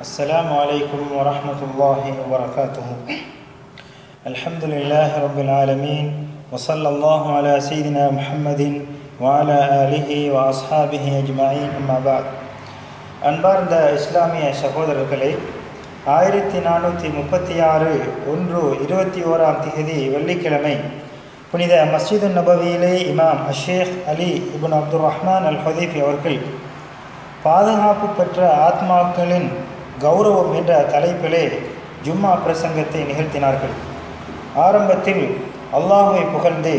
السلام عليكم ورحمة الله وبركاته الحمد لله رب العالمين وصلى الله على سيدنا محمد وعلى آله وأصحابه أجمعين أما بعد அன்பார்ந்த இஸ்லாமிய சகோதரர்களே ஆயிரத்தி நானூற்றி முப்பத்தி ஆறு ஒன்று இருபத்தி ஓராம் திகதி வெள்ளிக்கிழமை புனித மஸ்ஜிது நபவியிலே இமாம் Sheikh Ali ibn Abdul Rahman al Hudhaifi அவர்கள் பாதுகாப்பு பெற்ற ஆத்மாக்களின் கௌரவம் என்ற தலைப்பிலே ஜும்மா பிரசங்கத்தை நிகழ்த்தினார்கள். ஆரம்பத்தில் அல்லாஹுவை புகழ்ந்து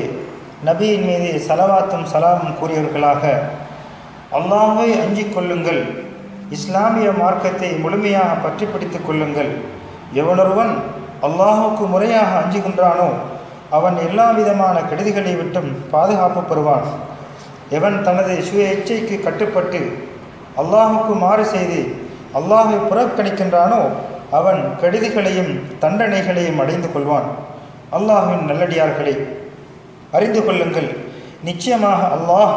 நபியின் மீது சலவாத்தும் சலாமும் கூறியவர்களாக அல்லாஹுவை அஞ்சிக் கொள்ளுங்கள். இஸ்லாமிய மார்க்கத்தை முழுமையாக பற்றி பிடித்துக் கொள்ளுங்கள். எவனொருவன் அல்லாஹுக்கு முறையாக அஞ்சுகின்றானோ அவன் எல்லா விதமான கெடுதிகளை விட்டும் பாதுகாப்பு பெறுவான். எவன் தனது சுய இச்சைக்கு கட்டுப்பட்டு அல்லாஹுக்கு மாறு செய்து அல்லாஹை புறக்கணிக்கின்றானோ அவன் கெடுதிகளையும் தண்டனைகளையும் அடைந்து கொள்வான். அல்லாஹின் நல்லடியார்களை அறிந்து கொள்ளுங்கள். நிச்சயமாக அல்லாஹ்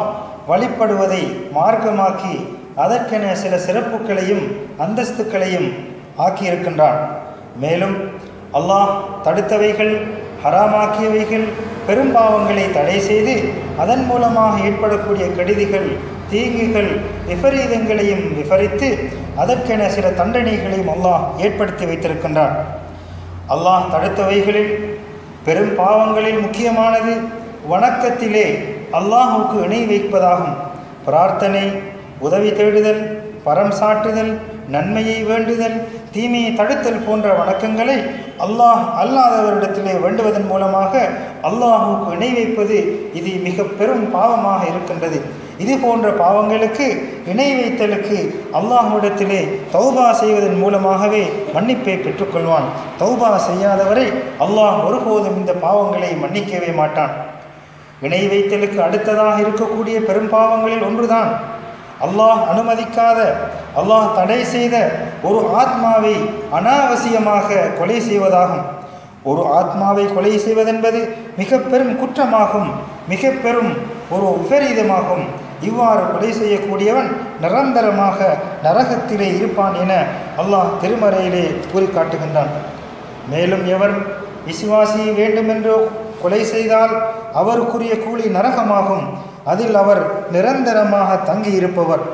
வழிபடுவதை மார்க்கமாக்கி அதற்கென சில சிறப்புகளையும் அந்தஸ்துக்களையும் ஆக்கியிருக்கின்றான். மேலும் அல்லாஹ் தடுத்தவைகள் ஹராமாக்கியவைகள் பெரும்பாவங்களை தடை செய்து அதன் மூலமாக ஏற்படக்கூடிய கெடுதிகள் தீங்குகள் விபரீதங்களையும் விபரித்து அதற்கென சில தண்டனைகளையும் அல்லாஹ் ஏற்படுத்தி வைத்திருக்கின்றான். அல்லாஹ் தடுத்தவைகளில் பெரும் பாவங்களில் முக்கியமானது வணக்கத்திலே அல்லாஹுக்கு இணை வைப்பதாகும். பிரார்த்தனை உதவி தேடுதல் பரம் சாட்டுதல் நன்மையை வேண்டுதல் தீமையை தடுத்தல் போன்ற வணக்கங்களை அல்லாஹ் அல்லாதவரிடத்திலே வேண்டுவதன் மூலமாக அல்லாஹுக்கு இணை வைப்பது இது மிக பெரும் பாவமாக இருக்கின்றது. இது போன்ற பாவங்களுக்கு இணை வைத்தலுக்கு அல்லாஹ்விடத்திலே தௌபா செய்வதன் மூலமாகவே மன்னிப்பை பெற்றுக்கொள்வான். தௌபா செய்யாதவரை அல்லாஹ் ஒருபோதும் இந்த பாவங்களை மன்னிக்கவே மாட்டான். இணை வைத்தலுக்கு அடுத்ததாக இருக்கக்கூடிய பெரும் பாவங்களில் ஒன்றுதான். அல்லாஹ் அனுமதிக்காத அல்லாஹ் தடை செய்த ஒரு ஆத்மாவை அனாவசியமாக கொலை செய்வதாகும். ஒரு ஆத்மாவை கொலை செய்வதென்பது மிக பெரும் குற்றமாகும் மிக பெரும் ஒரு விபரீதமாகும். இவ்வாறு கொலை செய்யக்கூடியவன் நிரந்தரமாக நரகத்திலே இருப்பான் என அல்லாஹ் திருமறையிலே கூறி காட்டுகின்றான் மேலும் எவர் விசுவாசி வேண்டுமென்றோ கொலை செய்தால் அவருக்குரிய கூலி நரகமாகும். அதில் அவர் நிரந்தரமாக தங்கியிருப்பவர்.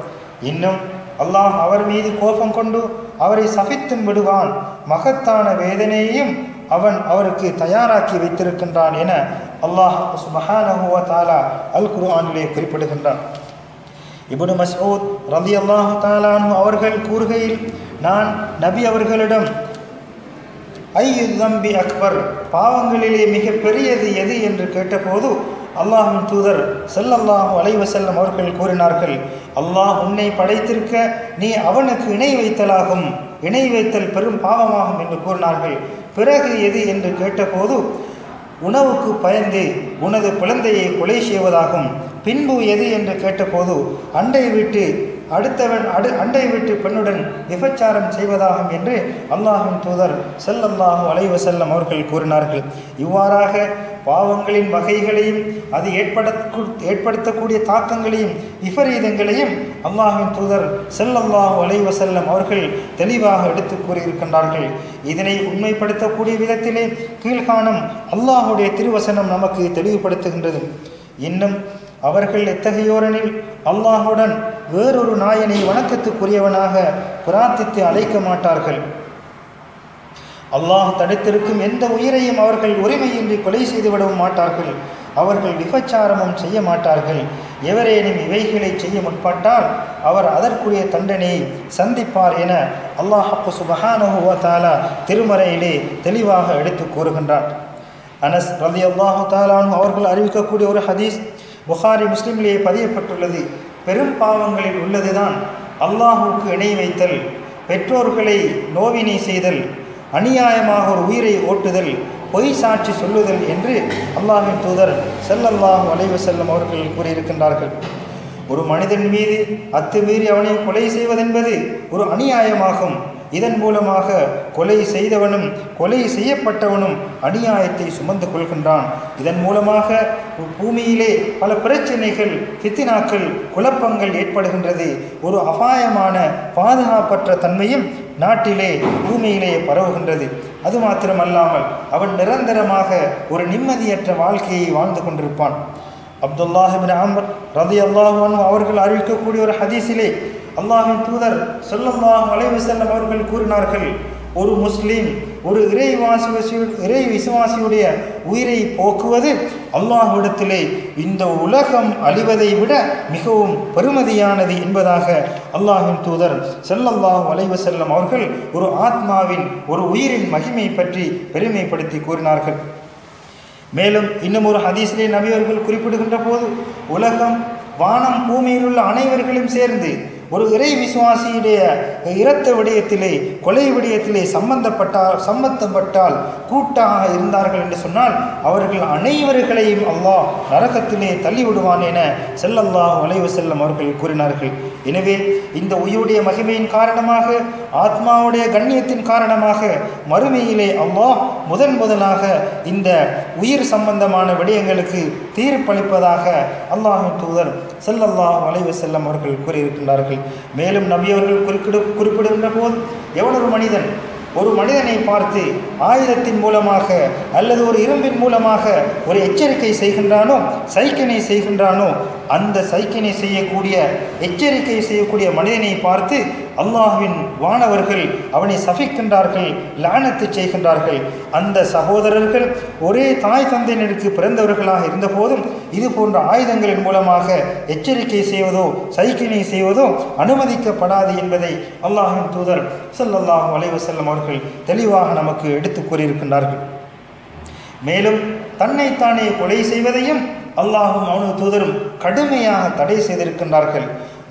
இன்னும் அல்லாஹ் அவர் மீது கோபம் கொண்டு அவரை சபித்தும் விடுவான். மகத்தான வேதனையையும் அவன் அவருக்கு தயாராக்கி வைத்திருக்கின்றான் என அல்லாஹ் சுபஹானஹுவ தாலா அல் குர்ஆனிலே குறிப்பிடுகின்றான். இபுனு மஸ்ஊத் ரதி அல்லாஹு தாலானு அவர்கள் கூறுகையில் நான் நபி அவர்களிடம் ஐயு தம்பி அக்பர் பாவங்களிலே மிக பெரியது எது? என்று கேட்டபோது அல்லாஹின் தூதர் செல்லல்லாஹு அலைவசல்லம் அவர்கள் கூறினார்கள் அல்லாஹ் உன்னை படைத்திருக்க நீ அவனுக்கு இணை வைத்தலாகும். இணை வைத்தல் பெரும் பாவமாகும் என்று கூறினார்கள். பிறகு எது என்று கேட்டபோது உணவுக்கு பயந்து உனது குழந்தையை கொலை செய்வதாகும். பின்பு எது என்று கேட்டபோது அண்டை விட்டு அடுத்தவன் அடு அண்டை விட்டு பெண்ணுடன் விபச்சாரம் செய்வதாகும் என்று அல்லாஹின் தூதர் செல்லல்லாஹு அலைவ செல்லம் அவர்கள் கூறினார்கள். இவ்வாறாக பாவங்களின் வகைகளையும் அது ஏற்பட ஏற்படுத்தக்கூடிய தாக்கங்களையும் விபரீதங்களையும் அல்லாஹின் தூதர் செல்லல்லாஹு அலைவ செல்லம் அவர்கள் தெளிவாக எடுத்து கூறியிருக்கின்றார்கள். இதனை உண்மைப்படுத்தக்கூடிய விதத்திலே கீழ்காணும் அல்லாஹுடைய திருவசனம் நமக்கு தெளிவுபடுத்துகின்றது. இன்னும் அவர்கள் எத்தகையோரனில் அல்லாஹுடன் வேறொரு நாயனை வணக்கத்துக்குரியவனாக பிரார்த்தித்து அழைக்க மாட்டார்கள். அல்லாஹ் தடுத்திருக்கும் எந்த உயிரையும் அவர்கள் உரிமையின்றி கொலை செய்துவிடவும் மாட்டார்கள். அவர்கள் விபச்சாரமும் செய்ய மாட்டார்கள். எவரேனும் இவைகளை செய்ய முற்பட்டால் அவர் அதற்குரிய தண்டனையை சந்திப்பார் என அல்லாஹப்பு சுபஹானுவாலா திருமறையிலே தெளிவாக எடுத்து கூறுகின்றார். அனஸ் ரலி அல்லாஹு தாலானு அவர்கள் அறிவிக்கக்கூடிய ஒரு ஹதீஸ் புகாரி முஸ்லீம்லேயே பதியப்பட்டுள்ளது. பெரும் பாவங்களில் உள்ளதுதான். அல்லாஹுக்கு இணை வைத்தல் பெற்றோர்களை நோவினை செய்தல் அநியாயமாக ஒரு உயிரை ஓட்டுதல் பொய் சாட்சி சொல்லுதல் என்று அல்லாஹின் தூதர் செல்லல்லாஹு அலைவு செல்லும் அவர்கள் கூறியிருக்கின்றார்கள். ஒரு மனிதன் மீது அத்துமீறி அவனை கொலை செய்வதென்பது ஒரு அநியாயமாகும். இதன் மூலமாக கொலை செய்தவனும் கொலை செய்யப்பட்டவனும் அநியாயத்தை சுமந்து கொள்கின்றான். இதன் மூலமாக பூமியிலே பல பிரச்சனைகள் சித்தினாக்கள் குழப்பங்கள் ஏற்படுகின்றது. ஒரு அபாயமான பாதுகாப்பற்ற தன்மையும் நாட்டிலே பூமியிலே பரவுகின்றது. அது மாத்திரமல்லாமல் அவன் நிரந்தரமாக ஒரு நிம்மதியற்ற வாழ்க்கையை வாழ்ந்து கொண்டிருப்பான். அப்துல்லாஹிபின் அமர் ரதி அல்லாஹான் அவர்கள் அறிவிக்கக்கூடிய ஒரு ஹதீஸிலே அல்லாஹின் தூதர் சொல்லல்லாஹ் அலைவசல்லம் அவர்கள் கூறினார்கள் ஒரு முஸ்லீம் ஒரு இறைவாசி இறை விசுவாசியுடைய உயிரை போக்குவது அல்லாஹ்விடத்திலே இந்த உலகம் அழிவதை விட மிகவும் பெருமதியானது என்பதாக அல்லாஹின் தூதர் செல்லல்லாஹ் அலைவசல்லம் அவர்கள் ஒரு ஆத்மாவின் ஒரு உயிரின் மகிமை பற்றி பெருமைப்படுத்தி கூறினார்கள். மேலும் இன்னும் ஒரு ஹதீஸிலே நபியவர்கள் குறிப்பிடுகின்ற போது உலகம் வானம் பூமியில் உள்ள அனைவர்களும் சேர்ந்து ஒரு இறை விசுவாசியுடைய இரத்த விடயத்திலே கொலை விடயத்திலே சம்பந்தப்பட்டால் சம்பந்தப்பட்டால் கூட்டாக இருந்தார்கள் என்று சொன்னால் அவர்கள் அனைவர்களையும் அல்லாஹ் நரகத்திலே தள்ளிவிடுவான் என செல்லல்லாஹ் வளைவு செல்லம் அவர்கள் கூறினார்கள். எனவே இந்த உயிருடைய மகிமையின் காரணமாக ஆத்மாவுடைய கண்ணியத்தின் காரணமாக மறுமையிலே அல்லாஹ் முதன் முதலாக இந்த உயிர் சம்பந்தமான விடயங்களுக்கு தீர்ப்பளிப்பதாக அல்லாஹின் தூதர் செல்லல்லாஹ் வளைவு செல்லம் அவர்கள் கூறியிருக்கின்றார்கள். மேலும் நபியவர்கள் குறிப்பிடு குறிப்பிடுகின்ற போது எவ்வளவு மனிதன்? ஒரு மனிதனை பார்த்து ஆயுதத்தின் மூலமாக அல்லது ஒரு இரும்பின் மூலமாக ஒரு எச்சரிக்கை செய்கின்றானோ சைக்கினை செய்கின்றானோ அந்த சைக்கினை செய்யக்கூடிய எச்சரிக்கை செய்யக்கூடிய மனிதனை பார்த்து அல்லாஹ்வின் வானவர்கள் அவனை சபிக்கின்றார்கள் லானத்து செய்கின்றார்கள். அந்த சகோதரர்கள் ஒரே தாய் தந்தையினருக்கு பிறந்தவர்களாக இருந்தபோதும் இது போன்ற ஆயுதங்களின் மூலமாக எச்சரிக்கை செய்வதோ சைக்கினை செய்வதோ அனுமதிக்கப்படாது என்பதை அல்லாஹின் தூதர் ஸல்லல்லாஹு அலைவசல்லம் அவர்கள் தெளிவாக நமக்கு எடுத்து கூறியிருக்கின்றார்கள். மேலும் தன்னைத்தானே கொலை செய்வதையும் அல்லாஹும் அவனது தூதரும் கடுமையாக தடை செய்திருக்கின்றார்கள்.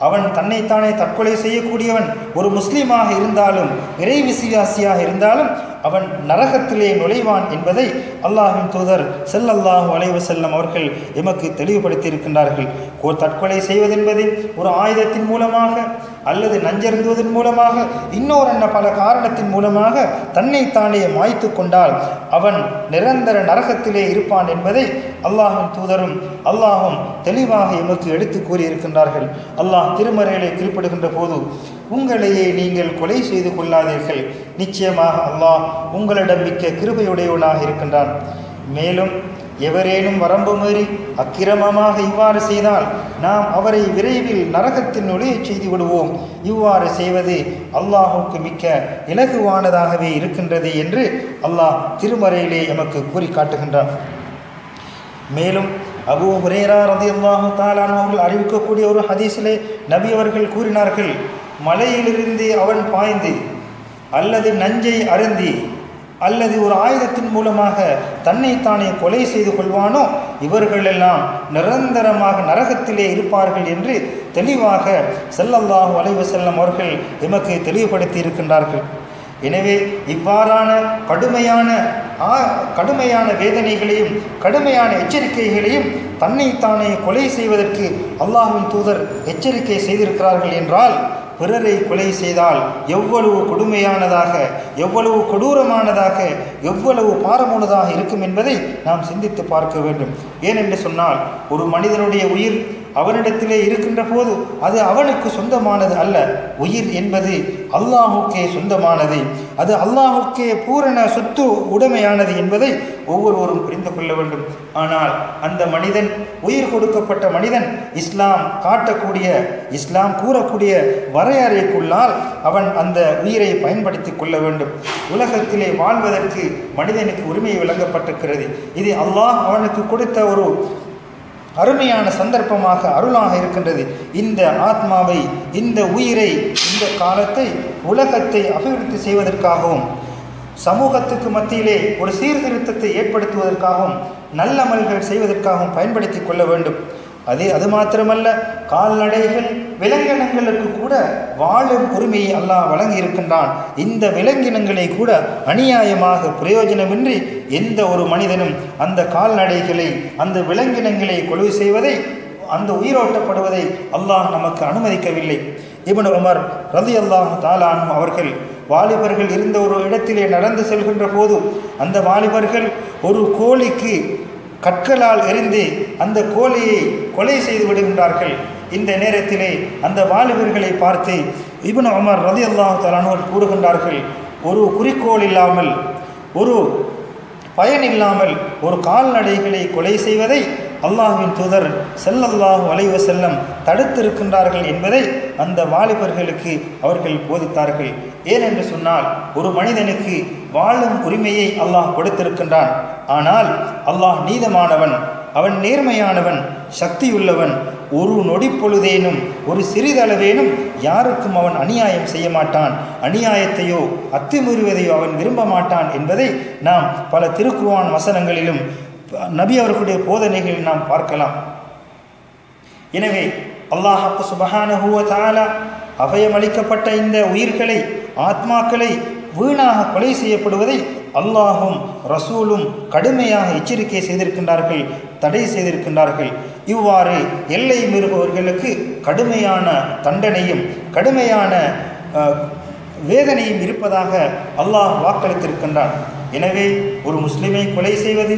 அவன் தன்னைத்தானே தற்கொலை செய்யக்கூடியவன் ஒரு முஸ்லீமாக இருந்தாலும் இறை விசுவாசியாக இருந்தாலும் அவன் நரகத்திலே நுழைவான் என்பதை அல்லாஹின் தூதர் செல்லல்லாஹு அலைவு செல்லம் அவர்கள் எமக்கு தெளிவுபடுத்தி இருக்கின்றார்கள் தற்கொலை செய்வதென்பது ஒரு ஆயுதத்தின் மூலமாக அல்லது நஞ்சருந்துவதன் மூலமாக இன்னொரு என்ன பல காரணத்தின் மூலமாக தன்னை தானே மாய்த்து கொண்டால் அவன் நிரந்தர நரகத்திலே இருப்பான் என்பதை அல்லாஹின் தூதரும் அல்லாஹும் தெளிவாக எமக்கு எடுத்து கூறியிருக்கின்றார்கள். அல்லாஹ் திருமறையிலே குறிப்பிடுகின்ற போது உங்களையே நீங்கள் கொலை செய்து கொள்ளாதீர்கள். நிச்சயமாக அல்லாஹ் உங்களிடம் மிக்க கிருபையுடையவனாக இருக்கின்றான். மேலும் எவரேனும் வரம்பு மீறி அக்கிரமமாக இவ்வாறு செய்தால் நாம் அவரை விரைவில் நரகத்தின் நுழையச் செய்து விடுவோம். இவ்வாறு செய்வது அல்லாஹுக்கு மிக்க இலகுவானதாகவே இருக்கின்றது என்று அல்லாஹ் திருமறையிலே எமக்கு கூறி காட்டுகின்றான். மேலும் அபு ஹுரேரா ரதியல்லாஹு தாலான் அவர்கள் அறிவிக்கக்கூடிய ஒரு ஹதீஸிலே நபி அவர்கள் கூறினார்கள் மலையிலிருந்து அவன் பாய்ந்து அல்லது நஞ்சை அருந்தி அல்லது ஒரு ஆயுதத்தின் மூலமாக தன்னைத்தானே கொலை செய்து கொள்வானோ? இவர்களெல்லாம் நிரந்தரமாக நரகத்திலே இருப்பார்கள் என்று தெளிவாக செல்லல்லாஹு அலைவு செல்லம் அவர்கள் எமக்கு தெளிவுபடுத்தி இருக்கின்றார்கள் எனவே இவ்வாறான கடுமையான ஆ கடுமையான வேதனைகளையும் கடுமையான எச்சரிக்கைகளையும் தன்னைத்தானே கொலை செய்வதற்கு அல்லாஹுவின் தூதர் எச்சரிக்கை செய்திருக்கிறார்கள் என்றால் பிறரை கொலை செய்தால் எவ்வளவு கொடுமையானதாக எவ்வளவு கொடூரமானதாக எவ்வளவு பாரமுள்ளதாக இருக்கும் என்பதை நாம் சிந்தித்து பார்க்க வேண்டும். ஏனென்று சொன்னால் ஒரு மனிதனுடைய உயிர் அவனிடத்திலே இருக்கின்ற போது அது அவனுக்கு சொந்தமானது அல்ல. உயிர் என்பது அல்லாஹுக்கே சொந்தமானது. அது அல்லாஹுக்கே பூரண சொத்து உடைமையானது என்பதை ஒவ்வொருவரும் புரிந்து கொள்ள வேண்டும். ஆனால் அந்த மனிதன் உயிர் கொடுக்கப்பட்ட மனிதன் இஸ்லாம் காட்டக்கூடிய இஸ்லாம் கூறக்கூடிய வரையறைக்குள்ளால் அவன் அந்த உயிரை பயன்படுத்தி கொள்ள வேண்டும். உலகத்திலே வாழ்வதற்கு மனிதனுக்கு உரிமை வழங்கப்பட்டிருக்கிறது இது அல்லாஹ் அவனுக்கு கொடுத்த ஒரு அருமையான சந்தர்ப்பமாக அருளாக இருக்கின்றது. இந்த ஆத்மாவை இந்த உயிரை இந்த காலத்தை உலகத்தை அபிவிருத்தி செய்வதற்காகவும் சமூகத்துக்கு மத்தியிலே ஒரு சீர்திருத்தத்தை ஏற்படுத்துவதற்காகவும் நல்லமல்கள் செய்வதற்காகவும் பயன்படுத்தி கொள்ள வேண்டும். அதே அது மாத்திரமல்ல கால்நடைகள் விலங்கினங்களுக்கு கூட வாழும் உரிமையை அல்லாஹ் வழங்கி இருக்கின்றான் இந்த விலங்கினங்களை கூட அநியாயமாக பிரயோஜனமின்றி எந்த ஒரு மனிதனும் அந்த கால்நடைகளை அந்த விலங்கினங்களை கொலை செய்வதை அந்த உயிரோட்டப்படுவதை அல்லாஹ் நமக்கு அனுமதிக்கவில்லை. இபன் உமர் ரதி அல்லாஹ் தாலானும் அவர்கள் வாலிபர்கள் இருந்த ஒரு இடத்திலே நடந்து செல்கின்ற போது அந்த வாலிபர்கள் ஒரு கோழிக்கு கற்களால் எறிந்து அந்த கோழியை கொலை செய்து விடுகின்றார்கள். இந்த நேரத்திலே அந்த வாலிபர்களை பார்த்து இப்னு அமர் ரதி அல்லாஹ் தலானோர் கூறுகின்றார்கள் ஒரு குறிக்கோள் இல்லாமல் ஒரு பயன் இல்லாமல் ஒரு கால்நடைகளை கொலை செய்வதை அல்லாஹ்வின் தூதர் ஸல்லல்லாஹு அலைஹி செல்லம் தடுத்திருக்கின்றார்கள் என்பதை அந்த வாலிபர்களுக்கு அவர்கள் போதித்தார்கள். ஏனென்று சொன்னால் ஒரு மனிதனுக்கு வாழும் உரிமையை அல்லாஹ் கொடுத்திருக்கின்றான். ஆனால் அல்லாஹ் நீதமானவன் அவன் நேர்மையானவன் சக்தியுள்ளவன் ஒரு நொடி பொழுதேனும் ஒரு சிறிதளவேனும் யாருக்கும் அவன் அநியாயம் செய்ய மாட்டான் அநியாயத்தையோ அத்துமீறுவதையோ அவன் விரும்ப மாட்டான் என்பதை நாம் பல திருக்குருவான் வசனங்களிலும் நபி அவர்களுடைய போதனைகளில் நாம் பார்க்கலாம். எனவே அல்லாஹப்பு சுபஹானஹு வ அபயமளிக்கப்பட்ட இந்த உயிர்களை ஆத்மாக்களை வீணாக கொலை செய்யப்படுவதை அல்லாஹும் ரசூலும் கடுமையாக எச்சரிக்கை செய்திருக்கின்றார்கள் தடை செய்திருக்கின்றார்கள். இவ்வாறு எல்லை மீறுபவர்களுக்கு கடுமையான தண்டனையும் கடுமையான வேதனையும் இருப்பதாக அல்லாஹ் வாக்களித்திருக்கின்றான். எனவே ஒரு முஸ்லிமை கொலை செய்வது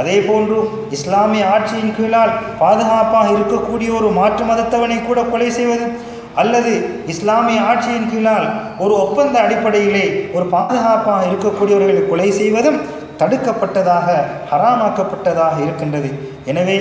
அதே போன்று இஸ்லாமிய ஆட்சியின் கீழால் பாதுகாப்பாக இருக்கக்கூடிய ஒரு மாற்று மதத்தவனை கூட கொலை செய்வது அல்லது இஸ்லாமிய ஆட்சியின் கீழால் ஒரு ஒப்பந்த அடிப்படையிலே ஒரு பாதுகாப்பாக இருக்கக்கூடியவர்களை கொலை செய்வதும் தடுக்கப்பட்டதாக ஹராமாக்கப்பட்டதாக இருக்கின்றது. எனவே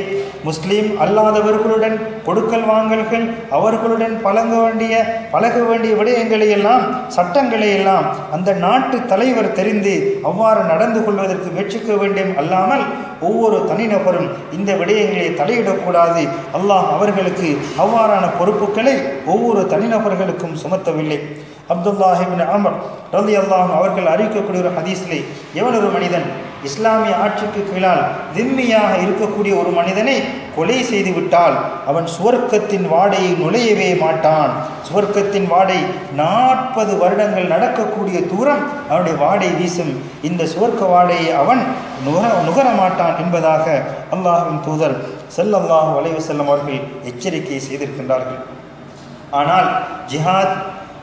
முஸ்லீம் அல்லாதவர்களுடன் கொடுக்கல் வாங்கல்கள் அவர்களுடன் பழங்க வேண்டிய பழக வேண்டிய விடயங்களை எல்லாம் சட்டங்களை எல்லாம் அந்த நாட்டு தலைவர் தெரிந்து அவ்வாறு நடந்து கொள்வதற்கு முயற்சிக்க வேண்டும் அல்லாமல் ஒவ்வொரு தனிநபரும் இந்த விடயங்களை தலையிடக்கூடாது. அல்லாஹ் அவர்களுக்கு அவ்வாறான பொறுப்புகளை ஒவ்வொரு தனிநபர்களுக்கும் சுமத்தவில்லை. அப்துல்லாஹிபின் அமர் ரலி அல்லாஹ் அவர்கள் அறிவிக்கக்கூடிய ஒரு ஹதீஸ்லே எவன் மனிதன் இஸ்லாமிய ஆட்சிக்கு கீழால் திம்மியாக இருக்கக்கூடிய ஒரு மனிதனை கொலை செய்துவிட்டால் அவன் சுவர்க்கத்தின் வாடையை நுழையவே மாட்டான். சுவர்க்கத்தின் வாடை நாற்பது வருடங்கள் நடக்கக்கூடிய தூரம் அவனுடைய வாடை வீசும். இந்த சுவர்க்க வாடையை அவன் நுகர நுகர மாட்டான் என்பதாக அல்லாஹின் தூதர் செல்லல்லாஹு வலைவு செல்லும் அவர்கள் எச்சரிக்கை செய்திருக்கின்றார்கள். ஆனால் ஜிஹாத்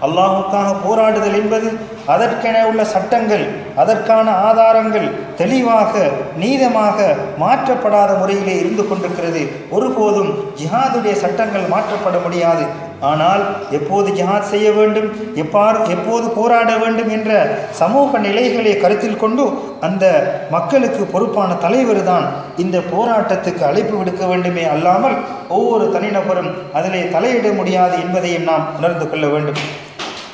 அல்லாஹுக்காக போராடுதல் என்பது அதற்கென உள்ள சட்டங்கள் அதற்கான ஆதாரங்கள் தெளிவாக நீதமாக மாற்றப்படாத முறையிலே இருந்து கொண்டிருக்கிறது. ஒருபோதும் ஜிஹாதுடைய சட்டங்கள் மாற்றப்பட முடியாது. ஆனால் எப்போது ஜிஹாத் செய்ய வேண்டும் எப்பார் எப்போது போராட வேண்டும் என்ற சமூக நிலைகளை கருத்தில் கொண்டு அந்த மக்களுக்கு பொறுப்பான தலைவர் தான் இந்த போராட்டத்துக்கு அழைப்பு விடுக்க வேண்டுமே அல்லாமல் ஒவ்வொரு தனிநபரும் அதிலே தலையிட முடியாது என்பதையும் நாம் உணர்ந்து கொள்ள வேண்டும்.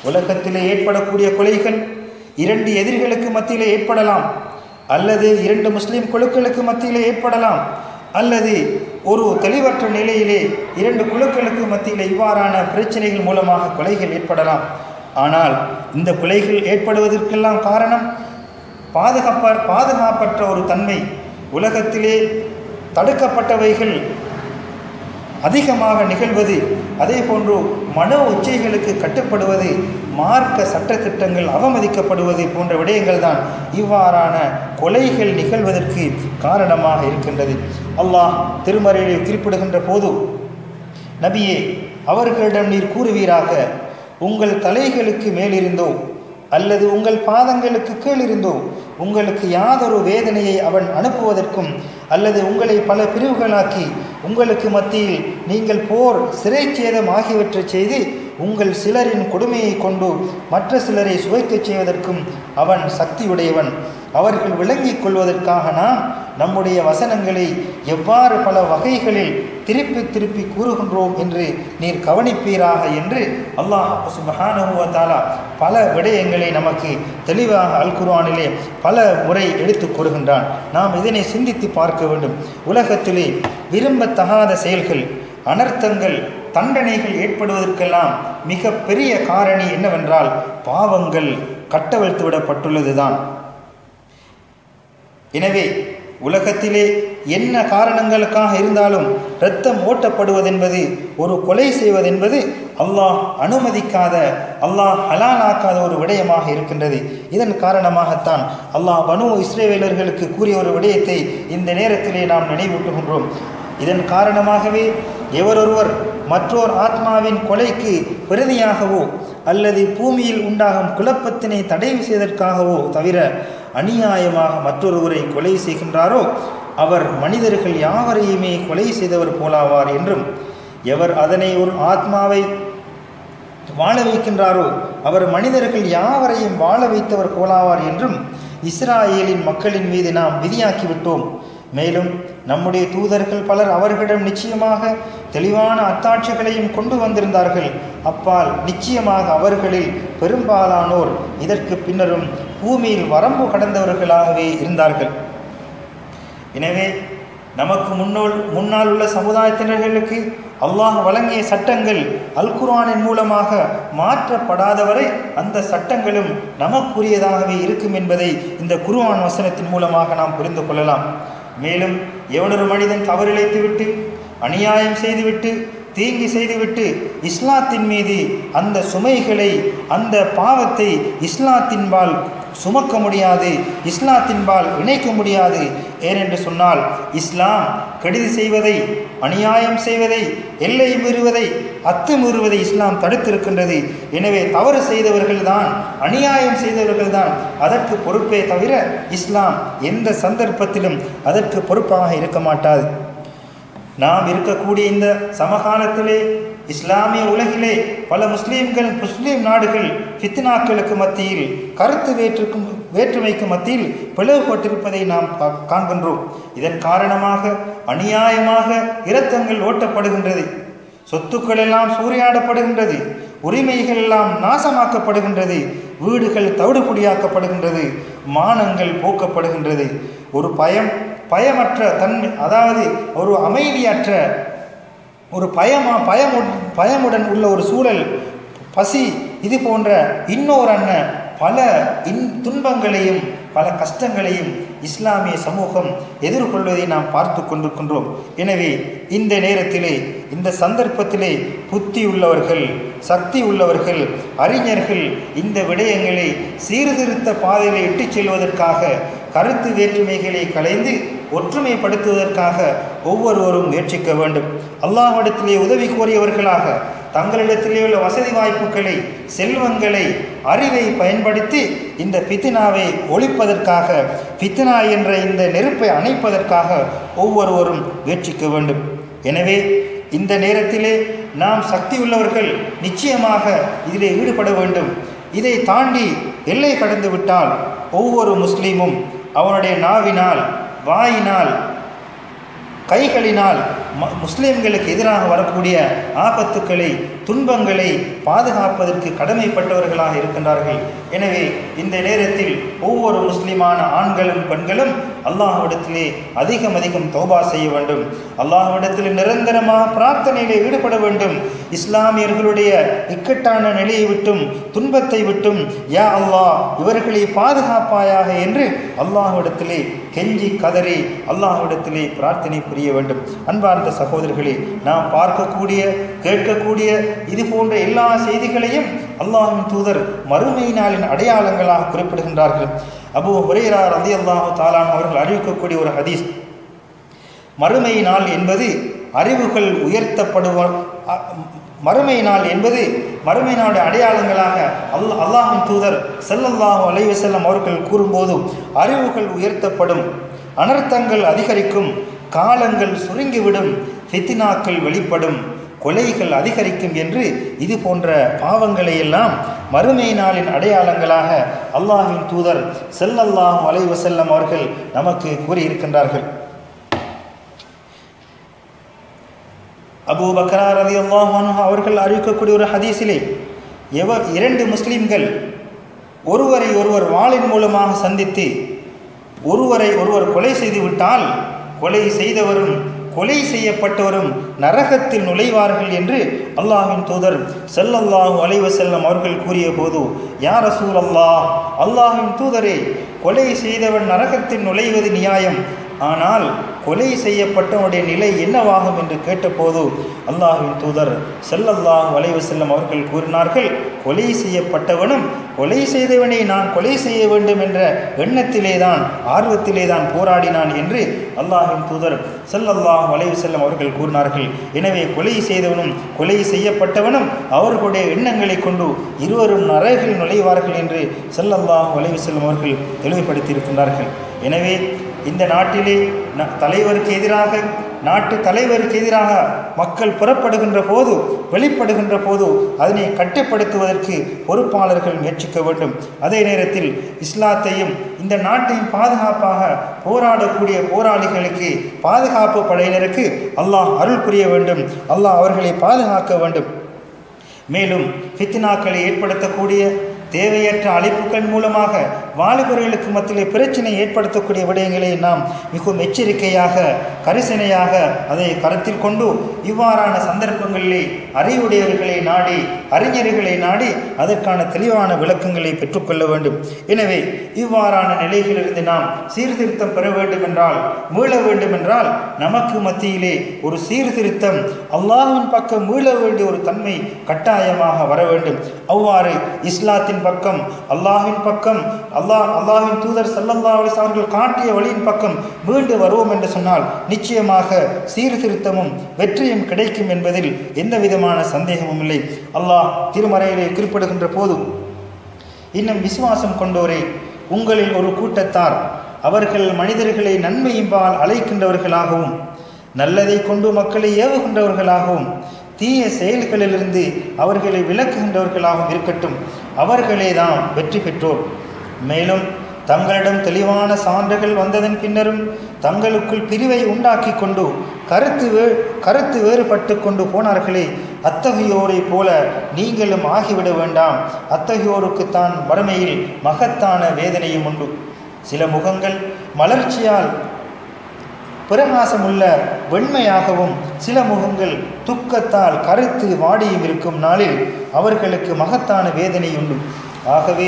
உலகத்திலே ஏற்படக்கூடிய கொலைகள் இரண்டு எதிரிகளுக்கு மத்தியில் ஏற்படலாம் அல்லது இரண்டு முஸ்லீம் குழுக்களுக்கு மத்தியில் ஏற்படலாம் அல்லது ஒரு தெளிவற்ற நிலையிலே இரண்டு குழுக்களுக்கு மத்தியில் இவ்வாறான பிரச்சனைகள் மூலமாக கொலைகள் ஏற்படலாம். ஆனால் இந்த கொலைகள் ஏற்படுவதற்கெல்லாம் காரணம் பாதுகாப்ப பாதுகாப்பற்ற ஒரு தன்மை. உலகத்திலே தடுக்கப்பட்டவைகள் அதிகமாக நிகழ்வது அதே போன்று மன உச்சைகளுக்கு கட்டுப்படுவது மார்க்க சட்டத்திட்டங்கள் அவமதிக்கப்படுவது போன்ற விடயங்கள் தான் இவ்வாறான கொலைகள் நிகழ்வதற்கு காரணமாக இருக்கின்றது. அல்லாஹ் திருமறையை குறிப்பிடுகின்ற போது நபியே அவர்களிடம் நீர் கூறுவீராக உங்கள் தலைகளுக்கு மேலிருந்தோ அல்லது உங்கள் பாதங்களுக்கு கீழிருந்தோ உங்களுக்கு யாதொரு வேதனையை அவன் அனுப்புவதற்கும் அல்லது உங்களை பல பிரிவுகளாக்கி உங்களுக்கு மத்தியில் நீங்கள் போர் சிறைச்சேதம் ஆகியவற்றை செய்து உங்கள் சிலரின் கொடுமையை கொண்டு மற்ற சிலரை சுவைக்கச் செய்வதற்கும் அவன் சக்தியுடையவன். அவர்கள் விளங்கிக் கொள்வதற்காக நாம் நம்முடைய வசனங்களை எவ்வாறு பல வகைகளில் திருப்பி திருப்பி கூறுகின்றோம் என்று நீர் கவனிப்பீராக என்று அல்லாஹ் சுபஹானஹு பல விடயங்களை நமக்கு தெளிவாக அல் குர்வானிலே பல முறை எடுத்து கூறுகின்றான். நாம் இதனை சிந்தித்து பார்க்க வேண்டும். உலகத்திலே விரும்பத்தகாத செயல்கள் அனர்த்தங்கள் தண்டனைகள் ஏற்படுவதற்கெல்லாம் மிக பெரிய காரணி என்னவென்றால் பாவங்கள் கட்டவிழ்த்து விடப்பட்டுள்ளதுதான் எனவே உலகத்திலே என்ன காரணங்களுக்காக இருந்தாலும் இரத்தம் ஓட்டப்படுவதென்பது ஒரு கொலை செய்வதென்பது அல்லாஹ் அனுமதிக்காத அல்லாஹ் ஹலாலாக்காத ஒரு விடயமாக இருக்கின்றது. இதன் காரணமாகத்தான் அல்லாஹ் பனு இஸ்ரேவேலர்களுக்கு கூறிய ஒரு விடயத்தை இந்த நேரத்திலே நாம் நினைவூட்டுகின்றோம். இதன் காரணமாகவே எவரொருவர் மற்றோர் ஆத்மாவின் கொலைக்கு பிரதியாகவோ அல்லது பூமியில் உண்டாகும் குழப்பத்தினை தடை செய்வதற்காகவோ தவிர அநியாயமாக மற்றொருவரை கொலை செய்கின்றாரோ அவர் மனிதர்கள் யாவரையுமே கொலை செய்தவர் போலாவார் என்றும் எவர் அதனை ஒரு ஆத்மாவை வாழ வைக்கின்றாரோ அவர் மனிதர்கள் யாவரையும் வாழ வைத்தவர் போலாவார் என்றும் இஸ்ராயேலின் மக்களின் மீது நாம் விதியாக்கிவிட்டோம். மேலும் நம்முடைய தூதர்கள் பலர் அவர்களிடம் நிச்சயமாக தெளிவான அத்தாட்சிகளையும் கொண்டு வந்திருந்தார்கள். அப்பால் நிச்சயமாக அவர்களில் பெரும்பாலானோர் இதற்கு பின்னரும் பூமியில் வரம்பு கடந்தவர்களாகவே இருந்தார்கள். எனவே நமக்கு முன்னோல் முன்னால் உள்ள சமுதாயத்தினர்களுக்கு அல்லாஹ் வழங்கிய சட்டங்கள் அல்குரானின் மூலமாக மாற்றப்படாதவரை அந்த சட்டங்களும் நமக்குரியதாகவே இருக்கும் என்பதை இந்த குர்ஆன் வசனத்தின் மூலமாக நாம் புரிந்து கொள்ளலாம். மேலும் எவனொரு மனிதன் தவறிழைத்துவிட்டு அநியாயம் செய்துவிட்டு தீங்கு செய்துவிட்டு இஸ்லாத்தின் மீது அந்த சுமைகளை அந்த பாவத்தை இஸ்லாத்தின்பால் சுமக்க முடியாது இஸ்லாத்தின்பால் இணைக்க முடியாது. ஏனென்று சொன்னால் இஸ்லாம் கெடுதி செய்வதை அநியாயம் செய்வதை எல்லை மீறுவதை அத்துமீறுவதை இஸ்லாம் தடுத்திருக்கின்றது. எனவே தவறு செய்தவர்கள்தான் அநியாயம் செய்தவர்கள்தான் அதற்கு பொறுப்பே தவிர இஸ்லாம் எந்த சந்தர்ப்பத்திலும் அதற்கு பொறுப்பாக இருக்க மாட்டாது. நாம் இருக்கக்கூடிய இந்த சமகாலத்திலே இஸ்லாமிய உலகிலே பல முஸ்லீம்கள் முஸ்லீம் நாடுகள் ஃபித்னாக்களுக்கு மத்தியில் கருத்து வேற்றுக்கும் வேற்றுமைக்கு மத்தியில் பிளவுபட்டிருப்பதை நாம் கா- காண்கின்றோம். இதன் காரணமாக அநியாயமாக இரத்தங்கள் ஓட்டப்படுகின்றது. சொத்துக்கள் எல்லாம் சூறையாடப்படுகின்றது. உரிமைகள் எல்லாம் நாசமாக்கப்படுகின்றது. வீடுகள் தவிடுபொடியாக்கப்படுகின்றது. மானங்கள் போக்கப்படுகின்றது. ஒரு பயம் பயமற்ற தன்மை அதாவது ஒரு அமைதியற்ற ஒரு பயமா பயமுடன் பயமுடன் உள்ள ஒரு சூழல் பசி இது போன்ற இன்னொரு அண்ணன் பல இன் துன்பங்களையும் பல கஷ்டங்களையும் இஸ்லாமிய சமூகம் எதிர்கொள்வதை நாம் பார்த்து கொண்டிருக்கின்றோம். எனவே இந்த நேரத்திலே இந்த சந்தர்ப்பத்திலே புத்தி உள்ளவர்கள் சக்தி உள்ளவர்கள் அறிஞர்கள் இந்த விடயங்களை சீர்திருத்த பாதையிலே இட்டுச் செல்வதற்காக கருத்து வேற்றுமைகளை களைந்து ஒற்றுமைப்படுத்துவதற்காக ஒவ்வொருவரும் முயற்சிக்க வேண்டும். அல்லாஹிடத்திலே உதவி கோரியவர்களாக தங்களிடத்திலே உள்ள வசதி வாய்ப்புகளை செல்வங்களை அறிவை பயன்படுத்தி இந்த பித்தினாவை ஒழிப்பதற்காக பித்தினா என்ற இந்த நெருப்பை அணைப்பதற்காக ஒவ்வொருவரும் முயற்சிக்க வேண்டும். எனவே இந்த நேரத்திலே நாம் சக்தி உள்ளவர்கள் நிச்சயமாக இதிலே ஈடுபட வேண்டும். இதை தாண்டி எல்லை கடந்து விட்டால் ஒவ்வொரு முஸ்லீமும் அவனுடைய நாவினால் வாயினால் கைகளினால் ம- முஸ்லீம்களுக்கு எதிராக வரக்கூடிய ஆபத்துக்களை துன்பங்களை பாதுகாப்பதற்கு கடமைப்பட்டவர்களாக இருக்கின்றார்கள். எனவே இந்த நேரத்தில் ஒவ்வொரு முஸ்லிமான ஆண்களும் பெண்களும் அல்லாஹ்விடத்திலே அதிகம் அதிகம் தௌபா செய்ய வேண்டும். அல்லாஹ்விடத்தில் நிரந்தரமாக பிரார்த்தனையிலே ஈடுபட வேண்டும். இஸ்லாமியர்களுடைய இக்கட்டான நிலையை விட்டும் துன்பத்தை விட்டும் யா அல்லாஹ் இவர்களை பாதுகாப்பாயாக என்று அல்லாஹ்விடத்திலே கெஞ்சி கதறி அல்லாஹ்விடத்திலே பிரார்த்தனை புரிய வேண்டும். அன்பார்ந்த சகோதரர்களே நாம் பார்க்கக்கூடிய கேட்கக்கூடிய இது போன்ற எல்லா செய்திகளையும் அல்லாஹின் தூதர் மறுமை நாளின் அடையாளங்களாக குறிப்பிடுகின்றார்கள். அபு அபூ ஹுரைரா ரலியல்லாஹு தாலான் அவர்கள் அறிவிக்கக்கூடிய ஒரு ஹதீஸ். மறுமை நாள் என்பது அறிவுகள் உயர்த்தப்படுவ மறுமை நாள் என்பது மறுமை நாடு அடையாளங்களாக அல் அல்லாஹின் தூதர் செல்லல்லாஹு அலைவசல்லம் அவர்கள் கூறும்போதும் அறிவுகள் உயர்த்தப்படும் அனர்த்தங்கள் அதிகரிக்கும் காலங்கள் சுருங்கிவிடும் ஃபித்னாக்கள் வெளிப்படும் கொலைகள் அதிகரிக்கும் என்று இது போன்ற பாவங்களை எல்லாம் மறுமை நாளின் அடையாளங்களாக அல்லாஹின் தூதர் செல்லல்லாஹ் அலைஹி வஸல்லம் அவர்கள் நமக்கு கூறியிருக்கின்றார்கள். அபூ பக்ரார் அலி அன்ஹு அவர்கள் அறிவிக்கக்கூடிய ஒரு ஹதீஸிலே எவ இரண்டு முஸ்லிம்கள் ஒருவரை ஒருவர் வாளின் மூலமாக சந்தித்து ஒருவரை ஒருவர் கொலை செய்து விட்டால் கொலை செய்தவரும் கொலை செய்யப்பட்டவரும் நரகத்தில் நுழைவார்கள் என்று அல்லாஹின் தூதர் செல்லல்லாஹு அலைஹி வஸல்லம் அவர்கள் கூறிய போது யார் அசூல் அல்லாஹ் அல்லாஹின் தூதரே கொலை செய்தவன் நரகத்தில் நுழைவது நியாயம். ஆனால் கொலை செய்யப்பட்டவனுடைய நிலை என்னவாகும் என்று கேட்டபோது அல்லாஹ்வின் தூதர் செல்லல்லாஹ் வளைவு செல்லும் அவர்கள் கூறினார்கள் கொலை செய்யப்பட்டவனும் கொலை செய்தவனை நான் கொலை செய்ய வேண்டும் என்ற எண்ணத்திலே தான் ஆர்வத்திலே தான் போராடினான் என்று அல்லாஹின் தூதர் செல்லல்லாஹ் வளைவு செல்லும் அவர்கள் கூறினார்கள். எனவே கொலை செய்தவனும் கொலை செய்யப்பட்டவனும் அவர்களுடைய எண்ணங்களை கொண்டு இருவரும் நரகில் நுழைவார்கள் என்று செல்லல்லாஹ் வளைவு செல்லும் அவர்கள் தெளிவுபடுத்தியிருக்கின்றார்கள். எனவே இந்த நாட்டிலே ந- தலைவருக்கு எதிராக நாட்டு தலைவருக்கு எதிராக மக்கள் புறப்படுகின்ற போது வெளிப்படுகின்ற போது அதனை கட்டுப்படுத்துவதற்கு பொறுப்பாளர்கள் முயற்சிக்க வேண்டும். அதே நேரத்தில் இஸ்லாத்தையும் இந்த நாட்டையும் பாதுகாப்பாக போராடக்கூடிய போராளிகளுக்கு பாதுகாப்பு படையினருக்கு அல்லாஹ் அருள் புரிய வேண்டும். அல்லாஹ் அவர்களை பாதுகாக்க வேண்டும். மேலும் ஃபித்னாக்களை ஏற்படுத்தக்கூடிய தேவையற்ற அழைப்புகள் மூலமாக வாலிபர்களுக்கு மத்தியிலே பிரச்சனை ஏற்படுத்தக்கூடிய விடயங்களை நாம் மிகவும் எச்சரிக்கையாக கரிசனையாக அதை கருத்தில் கொண்டு இவ்வாறான சந்தர்ப்பங்களிலே அறிவுடையவர்களை நாடி அறிஞர்களை நாடி அதற்கான தெளிவான விளக்கங்களை பெற்றுக்கொள்ள வேண்டும். எனவே இவ்வாறான நிலைகளிலிருந்து நாம் சீர்திருத்தம் பெற வேண்டும் என்றால் மீள வேண்டும் என்றால் நமக்கு மத்தியிலே ஒரு சீர்திருத்தம் அல்லாஹின் பக்கம் மீள வேண்டிய ஒரு தன்மை கட்டாயமாக வர வேண்டும். அவ்வாறு இஸ்லாத்தின் பக்கம் அல்லாஹின் பக்கம் அல்லாஹ் அல்லாஹின் தூதர் ஸல்லல்லாஹு அலைஹி அவர்கள் காட்டிய வழியின் பக்கம் மீண்டு வருவோம் என்று சொன்னால் நிச்சயமாக சீர்திருத்தமும் வெற்றியும் கிடைக்கும் என்பதில் எந்த விதமான சந்தேகமும் இல்லை. அல்லாஹ் திருமறையிலே குறிப்பிடுகின்ற போது இன்னும் விசுவாசம் கொண்டோரே உங்களில் ஒரு கூட்டத்தார் அவர்கள் மனிதர்களை நன்மையின்பால் அழைக்கின்றவர்களாகவும் நல்லதை கொண்டு மக்களை ஏவுகின்றவர்களாகவும் தீய செயல்களிலிருந்து அவர்களை விலக்குகின்றவர்களாகவும் இருக்கட்டும். அவர்களே தான் வெற்றி பெற்றோர். மேலும் தங்களிடம் தெளிவான சான்றுகள் வந்ததன் பின்னரும் தங்களுக்குள் பிரிவை உண்டாக்கி கொண்டு கருத்து வே கருத்து வேறுபட்டு கொண்டு போனார்களே அத்தகையோரைப் போல நீங்களும் ஆகிவிட வேண்டாம். அத்தகையோருக்குத்தான் வறுமையில் மகத்தான வேதனையும் உண்டு. சில முகங்கள் மலர்ச்சியால் பிரகாசமுள்ள வெண்மையாகவும் சில முகங்கள் துக்கத்தால் கருத்து வாடியும் இருக்கும் நாளில் அவர்களுக்கு மகத்தான வேதனை உண்டு. ஆகவே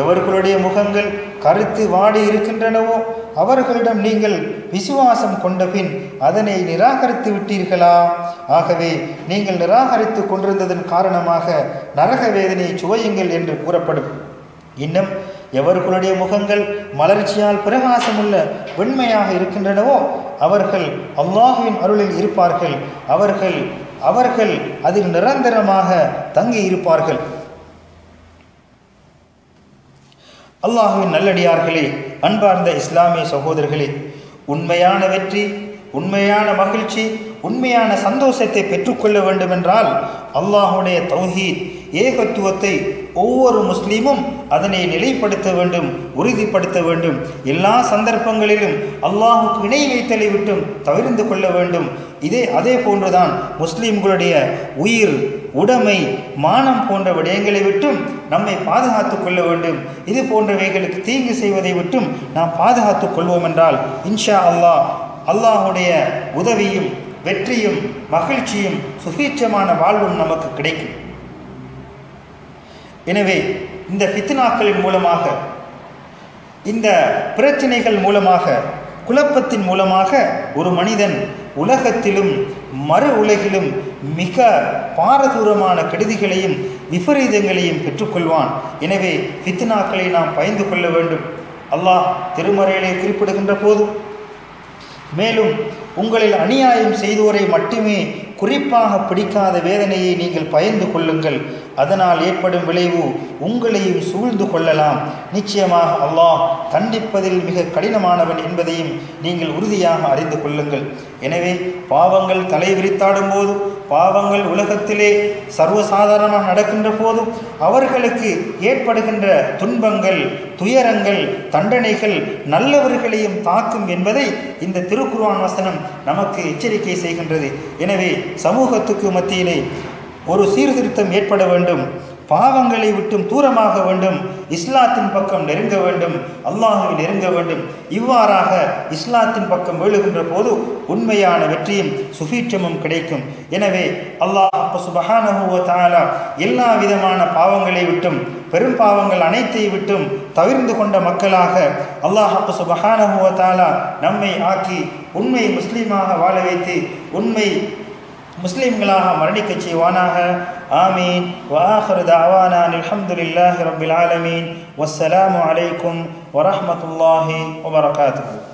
எவர்களுடைய முகங்கள் கருத்து வாடி இருக்கின்றனவோ அவர்களிடம் நீங்கள் விசுவாசம் கொண்ட பின் அதனை நிராகரித்து விட்டீர்களா? ஆகவே நீங்கள் நிராகரித்து கொண்டிருந்ததன் காரணமாக நரக வேதனையை சுவையுங்கள் என்று கூறப்படும். இன்னும் எவர்களுடைய முகங்கள் மலர்ச்சியால் பிரகாசமுள்ள வெண்மையாக இருக்கின்றனவோ அவர்கள் அல்லாஹுவின் அருளில் இருப்பார்கள். அவர்கள் அவர்கள் அதில் நிரந்தரமாக தங்கி இருப்பார்கள் அல்லாஹுவின் நல்லடியார்களே அன்பார்ந்த இஸ்லாமிய சகோதரர்களே உண்மையான வெற்றி உண்மையான மகிழ்ச்சி உண்மையான சந்தோஷத்தை பெற்றுக்கொள்ள வேண்டுமென்றால் அல்லாஹுடைய தௌஹீத் ஏகத்துவத்தை ஒவ்வொரு முஸ்லீமும் அதனை நிலைப்படுத்த வேண்டும் உறுதிப்படுத்த வேண்டும். எல்லா சந்தர்ப்பங்களிலும் அல்லாஹுக்கு இணை வைத்தலை விட்டும் தவிர்ந்து கொள்ள வேண்டும். இதே அதே போன்றுதான் முஸ்லீம்களுடைய உயிர் உடைமை மானம் போன்ற விடயங்களை விட்டும் நம்மை பாதுகாத்துக் கொள்ள வேண்டும். இது போன்றவைகளுக்கு தீங்கு செய்வதை விட்டும் நாம் பாதுகாத்துக் கொள்வோம் என்றால் இன்ஷா அல்லாஹ் அல்லாஹுடைய உதவியும் வெற்றியும் மகிழ்ச்சியும் சுபீட்சமான வாழ்வும் நமக்கு கிடைக்கும். எனவே இந்த ஃபித்னாக்களின் மூலமாக இந்த பிரச்சனைகள் மூலமாக குழப்பத்தின் மூலமாக ஒரு மனிதன் உலகத்திலும் மறு உலகிலும் மிக பாரதூரமான கெடுதிகளையும் விபரீதங்களையும் பெற்றுக்கொள்வான். எனவே ஃபித்னாக்களை நாம் பயந்து கொள்ள வேண்டும். அல்லாஹ் திருமறையிலே குறிப்பிடுகின்ற போது மேலும் உங்களில் அநியாயம் செய்தோரை மட்டுமே குறிப்பாக பிடிக்காத வேதனையை நீங்கள் பயந்து கொள்ளுங்கள். அதனால் ஏற்படும் விளைவு உங்களையும் சூழ்ந்து கொள்ளலாம். நிச்சயமாக அல்லாஹ் தண்டிப்பதில் மிக கடினமானவன் என்பதையும் நீங்கள் உறுதியாக அறிந்து கொள்ளுங்கள். எனவே பாவங்கள் தலை விரித்தாடும் போது பாவங்கள் உலகத்திலே சர்வசாதாரணமாக நடக்கின்ற போதும் அவர்களுக்கு ஏற்படுகின்ற துன்பங்கள் துயரங்கள் தண்டனைகள் நல்லவர்களையும் தாக்கும் என்பதை இந்த திருக்குருவான் வசனம் நமக்கு எச்சரிக்கை செய்கின்றது. எனவே சமூகத்துக்கு மத்தியிலே ஒரு சீர்திருத்தம் ஏற்பட வேண்டும். பாவங்களை விட்டும் தூரமாக வேண்டும். இஸ்லாத்தின் பக்கம் நெருங்க வேண்டும். அல்லாஹுவை நெருங்க வேண்டும். இவ்வாறாக இஸ்லாத்தின் பக்கம் விழுகின்ற போது உண்மையான வெற்றியும் சுபீட்சமும் கிடைக்கும். எனவே அல்லாஹ் சுபஹானஹு எல்லா விதமான பாவங்களை விட்டும் பெரும் பாவங்கள் அனைத்தை விட்டும் தவிர்ந்து கொண்ட மக்களாக அல்லாஹ் சுபஹானஹு நம்மை ஆக்கி உண்மை முஸ்லீமாக வாழ வைத்து உண்மை முஸ்லிம்களாக மரணிக்கச் செய்வானாக ஆமீன் வஆஹிரு தஅவானா அல்ஹம்துலில்லாஹி ரப்பில் ஆலமீன் வஸ்ஸலாமு அலைக்கும் வரஹ்மத்துல்லாஹி வபரகாத்துஹு